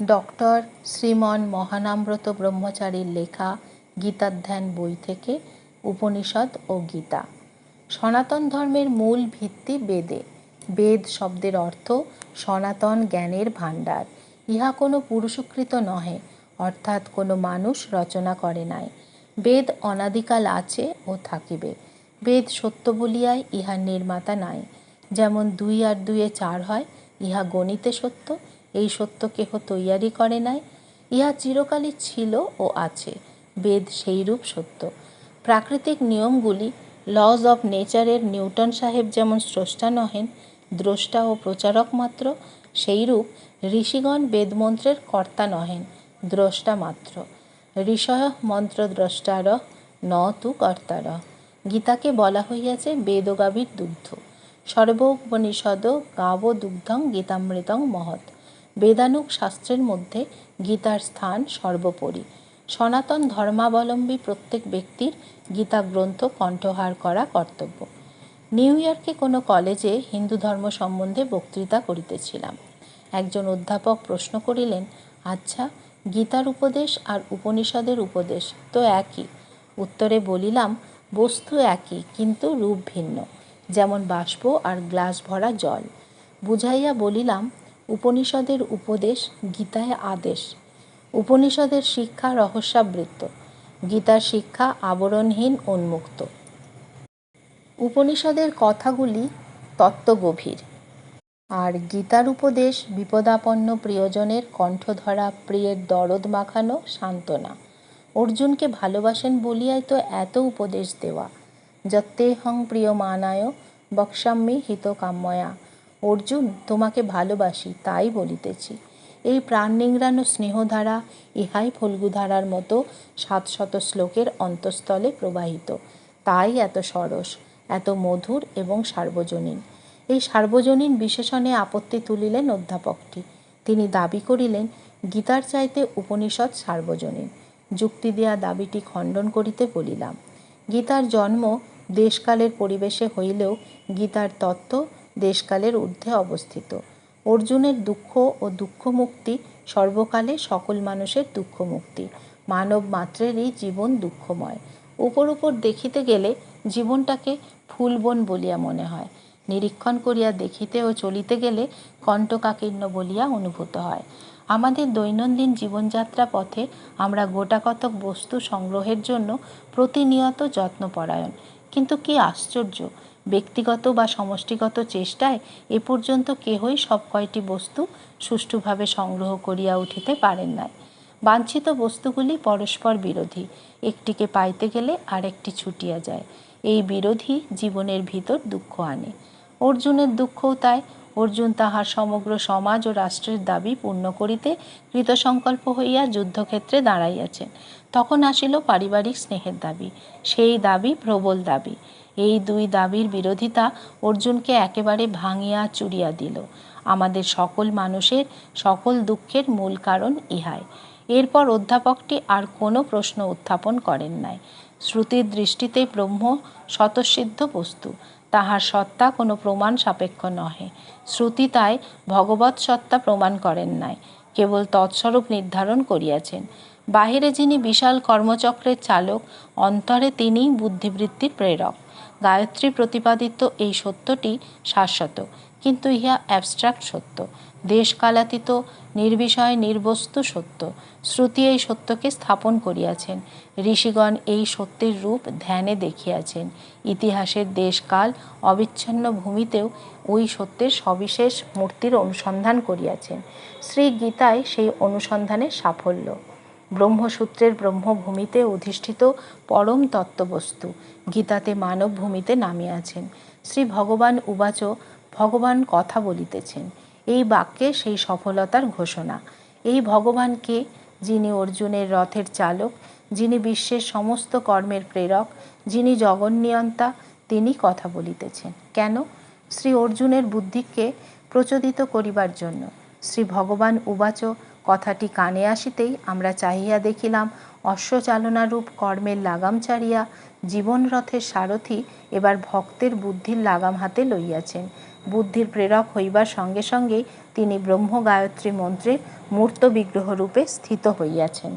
Doctor শ্রীমন মহানামব্রত ব্রহ্মচারীর লেখা গীতাধ্যান বই থেকে উপনিষদ ও গীতা। সনাতন ধর্মের মূল ভিত্তি বেদে। বেদ শব্দের অর্থ সনাতন জ্ঞানের ভাণ্ডার। ইহা কোনো পুরুষকৃত নহে, অর্থাৎ কোনো মানুষ রচনা করে নাই। বেদ অনাদিকাল আছে ও থাকিবে। বেদ সত্য বলিয়াই ইহার নির্মাতা নাই। যেমন দুই আর দুইয়ে চার হয়, ইহা গণিতে সত্য এই সত্য কেহ তৈয়ারি করে নাই। ইহা চিরকালই ছিল ও আছে, বেদ সেইরূপ সত্য। প্রাকৃতিক নিয়মগুলি লজ অফ নেচারের নিউটন সাহেব যেমন স্রষ্টা নহেন, দ্রষ্টা ও প্রচারক মাত্র, সেইরূপ ঋষিগণ বেদমন্ত্রের কর্তা নহেন, দ্রষ্টা মাত্র। ঋষয় মন্ত্রদ্রষ্টার ন তু কর্তার। গীতাকে বলা হইয়াছে বেদগাভীর দুগ্ধ। সর্বোপনিষদ গাব দুগ্ধং গীতামৃতং মহৎ। বেদানুক শাস্ত্রের মধ্যে গীতার স্থান সর্বোপরি। সনাতন ধর্মাবলম্বী প্রত্যেক ব্যক্তির গীতা গ্রন্থ কণ্ঠহার করা কর্তব্য। নিউ ইয়র্কে কোনো কলেজে হিন্দু ধর্ম সম্বন্ধে বক্তৃতা করিতেছিলাম। একজন অধ্যাপক প্রশ্ন করিলেন আচ্ছা গীতার উপদেশ আর উপনিষদের উপদেশ তো একই। উত্তরে বলিলাম, বস্তু একই, কিন্তু রূপ ভিন্ন, যেমন বাষ্প আর গ্লাস ভরা জল। বুঝাইয়া বলিলাম উপনিষদের উপদেশ গীতায় আদেশ। উপনিষদের শিক্ষা রহস্যাবৃত্ত। গীতার শিক্ষা আবরণহীন উন্মুক্ত। উপনিষদের কথাগুলি তত্ত্বগভীর। আর গীতার উপদেশ বিপদাপন্ন প্রিয়জনের কণ্ঠধরা, প্রিয়ের দরদ মাখানো সান্ত্বনা। অর্জুনকে ভালোবাসেন বলিয়াই তো এত উপদেশ দেওয়া। যত্তেহং প্রিয় মানায় বক্সাম্মি হিত কাম্যয়া অর্জুন, তোমাকে ভালোবাসি, তাই বলিতেছি। এই প্রাণ নিংড়ানো স্নেহধারা ইহাই ফল্গুধারার মতো সাতশত শ্লোকের অন্তঃস্থলে প্রবাহিত। তাই এত সরস, এত মধুর এবং সার্বজনীন। এই সার্বজনীন বিশেষণে আপত্তি তুলিলেন অধ্যাপকটি। তিনি দাবি করিলেন, গীতার চাইতে উপনিষদ সার্বজনীন। যুক্তি দেয়া দাবিটি খণ্ডন করিতে বলিলাম। গীতার জন্ম দেশকালের পরিবেশে হইলেও গীতার তত্ত্ব দেশকালের ঊর্ধ্বে অবস্থিত। অর্জুনের দুঃখ ও দুঃখ মুক্তি সর্বকালে সকল মানুষের দুঃখ মুক্তি মানব মাত্রেরই জীবন দুঃখময়। উপর উপর দেখিতে গেলে জীবনটাকে ফুলবন বলিয়া মনে হয়। নিরীক্ষণ করিয়া দেখিতে ও চলিতে গেলে কণ্ঠকাকীর্ণ বলিয়া অনুভূত হয়। আমাদের দৈনন্দিন জীবনযাত্রা পথে আমরা গোটাকতক বস্তু সংগ্রহের জন্য প্রতিনিয়ত যত্নপরায়ণ। কিন্তু কি আশ্চর্য! ব্যক্তিগত বা সমষ্টিগত চেষ্টায় এ পর্যন্ত কেহই সব কয়টি বস্তু সুষ্ঠুভাবে সংগ্রহ করিয়া উঠিতে পারেন নাই। বাঞ্ছিত বস্তুগুলি পরস্পর বিরোধী, একটিকে পাইতে গেলে আরেকটি ছুটিয়া যায়। এই বিরোধী জীবনের ভিতর দুঃখ আনে। অর্জুনের দুঃখও তাই অর্জুন তাহার সমগ্র সমাজ ও রাষ্ট্রের দাবি পূর্ণ করিতে কৃতসংকল্প হইয়া যুদ্ধক্ষেত্রে দাঁড়াইয়াছেন। তখন আসিল পারিবারিক স্নেহের দাবি, সেই দাবি প্রবল দাবি। এই দুই দাবির বিরোধিতা অর্জুনকে একেবারে ভাঙিয়া চুরিয়া দিল। আমাদের সকল মানুষের সকল দুঃখের মূল কারণ ইহাই। এরপর অধ্যাপকটি আর কোনো প্রশ্ন উত্থাপন করেন নাই। শ্রুতির দৃষ্টিতে ব্রহ্ম স্বতঃসিদ্ধ বস্তু। তাহার সত্তা কোনো প্রমাণ সাপেক্ষ নহে। শ্রুতি তাই ভগবৎ সত্তা প্রমাণ করেন নাই, কেবল তৎস্বরূপ নির্ধারণ করিয়াছেন। বাহিরে যিনি বিশাল কর্মচক্রের চালক, অন্তরে তিনিই বুদ্ধিবৃত্তির প্রেরক। গায়ত্রী প্রতিপাদিত এই সত্যটি শাশ্বত। কিন্তু ইহা অ্যাবস্ট্রাক্ট সত্য। দেশকালাতীত, নির্বিষয়, নির্বস্তু সত্য। শ্রুতি এই সত্যকে স্থাপন করিয়াছেন। ঋষিগণ এই সত্যের রূপ ধ্যানে দেখিয়াছেন। ইতিহাসের দেশকাল অবিচ্ছিন্ন ভূমিতেও ওই সত্যের সবিশেষ মূর্তির অনুসন্ধান করিয়াছেন। শ্রী গীতায় সেই অনুসন্ধানের সাফল্য। ব্রহ্মসূত্রের ব্রহ্মভূমিতে অধিষ্ঠিত পরম তত্ত্ববস্তু। গীতাতে মানবভূমিতে নামিয়াছেন। শ্রী ভগবান উবাচ ভগবান কথা বলিতেছেন। এই বাক্যে সেই সফলতার ঘোষণা। এই ভগবানকে, যিনি অর্জুনের রথের চালক, যিনি বিশ্বের সমস্ত কর্মের প্রেরক, যিনি জগন্নিয়ন্তা, তিনি কথা বলিতেছেন। কেন? শ্রী অর্জুনের বুদ্ধিকে প্রচোদিত করিবার জন্য। শ্রী ভগবান উবাচ কথাটি কানে আসিতেই আমরা চাহিয়া দেখিলাম, অশ্বচালনারূপ কর্মের লাগাম ছাড়িয়া জীবনরথের সারথি এবার ভক্তের বুদ্ধির লাগাম হাতে লইয়াছেন। বুদ্ধির প্রেরক হইবার সঙ্গে সঙ্গেই তিনি ব্রহ্ম গায়ত্রী মন্ত্রের মূর্ত বিগ্রহ রূপে স্থিত হইয়াছেন।